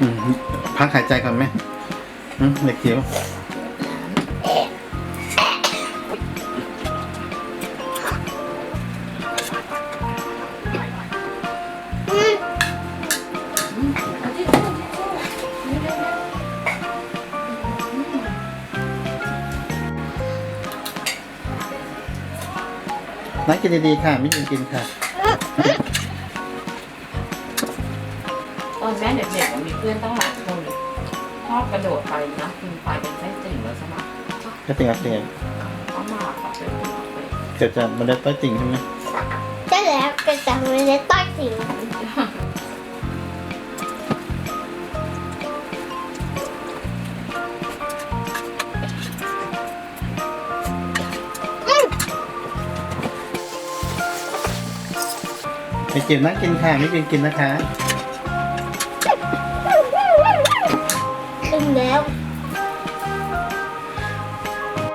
อืมพักหายใจก่อนไหมอืมเด็กเอาทิชชู่ทิชชู่นี่เร็วนักกินดีๆค่ะ ไม่กินกินค่ะ อนแม่เด็กๆมีเพื่อนตั้งหลายคนเลยชอบกระโดดไปนะกินไปเป็นไส้ติ่งแล้วใช่ไหมก็ติงกับเตียงเขามาขับไปติ่งไปเกิดจากมันได้ต้อยติ่งใช่ไหมใช่แล้วเป็นจำไม่ได้ต้อยสิ่งเด็กจิ๋วนั่งกินค่ะไม่กินกินนะคะ